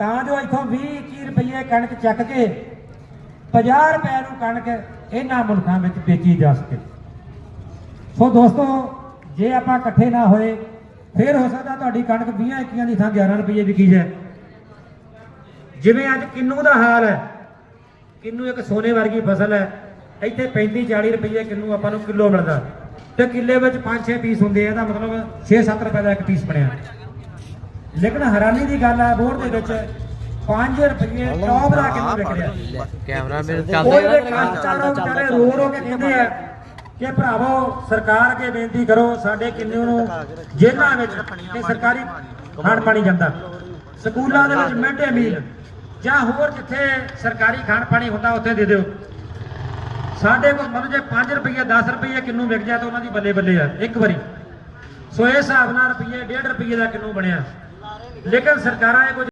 ਤਾਂ ਜੋ ਇੱਥੋਂ 20 21 ਰੁਪਏ ਕਣਕ ਚੱਕ ਕੇ 50 ਰੁਪਏ ਨੂੰ ਕਣਕ ਇਹਨਾਂ ਮੁਲਕਾਂ ਵਿੱਚ ਵੇਚੀ ਜਾ ਸਕੇ। ਸੋ ਦੋਸਤੋ, ਜੇ ਆਪਾਂ ਇਕੱਠੇ ਨਾ ਹੋਏ, ਫਿਰ ਹੋ ਸਕਦਾ ਤੁਹਾਡੀ ਕਣਕ 20 21 ਦੀ ਥਾਂ 11 ਰੁਪਏ ਵਿਕੀ ਜਾਏ। ਜਿਵੇਂ ਅੱਜ ਕਿੰਨੂ ਦਾ ਹਾਲ ਹੈ, ਕਿੰਨੂ ਇੱਕ ਸੋਨੇ ਵਰਗੀ ਫਸਲ ਹੈ, ਇੱਥੇ 35 40 ਰੁਪਏ ਕਿੰਨੂ ਆਪਾਂ ਨੂੰ ਕਿਲੋ ਮਿਲਦਾ। ਤੇ ਕਿੱਲੇ ਵਿੱਚ 5-6 ਪੀਸ ਹੁੰਦੇ ਆ, ਇਹਦਾ ਮਤਲਬ 6-7 ਰੁਪਏ ਦਾ ਇੱਕ ਪੀਸ ਬਣਿਆ। ਲੇਕਿਨ ਹੈਰਾਨੀ ਦੀ ਗੱਲ ਹੈ ਬੋਰਡ ਦੇ ਵਿੱਚ 5 ਰੁਪਏ ਟੌਪ ਦਾ ਕਿੰਨੂ ਵਿਕ ਰਿਹਾ ਕੈਮਰਾ ਮੇਰੇ ਚੱਲਦਾ। ਜਿਹੜੇ ਕਾਸ਼ਤਕਾਰੋਂ ਵਿਚਾਰੇ ਰੋ ਰੋ ਕੇ ਕਹਿੰਦੇ ਆ ਕਿ ਭਰਾਵੋ ਸਰਕਾਰ ਅੱਗੇ ਬੇਨਤੀ ਕਰੋ ਸਾਡੇ ਕਿੰਨੂ ਨੂੰ ਜੇਲ੍ਹਾਂ ਵਿੱਚ ਤੇ ਸਰਕਾਰੀ ਖਾਣ ਪਾਣੀ ਜਾਂਦਾ। ਸਕੂਲਾਂ ਦੇ ਵਿੱਚ ਮਿਡ ਡੇ ਮੀਲ ਜਾਂ ਹੋਰ ਜਿੱਥੇ ਸਰਕਾਰੀ ਖਾਣ ਪਾਣੀ ਹੁੰਦਾ ਉੱਥੇ ਦੇ ਦਿਓ। ਸਾਡੇ ਕੋਲ ਮਤਲਬ ਜੇ 5 ਰੁਪਏ 10 ਰੁਪਏ ਕਿੰਨੂ ਵਿਕ ਜਾ ਤਾਂ ਉਹਨਾਂ ਦੀ ਬੱਲੇ ਬੱਲੇ ਆ ਇੱਕ ਵਾਰੀ। ਸੋ ਇਸ ਹਿਸਾਬ ਨਾਲ ਰੁਪਏ 1.5 ਰੁਪਏ ਦਾ ਕਿੰਨੂ ਬਣਿਆ। ਲੇਕਿਨ ਸਰਕਾਰਾਂ ਇਹ ਕੁਝ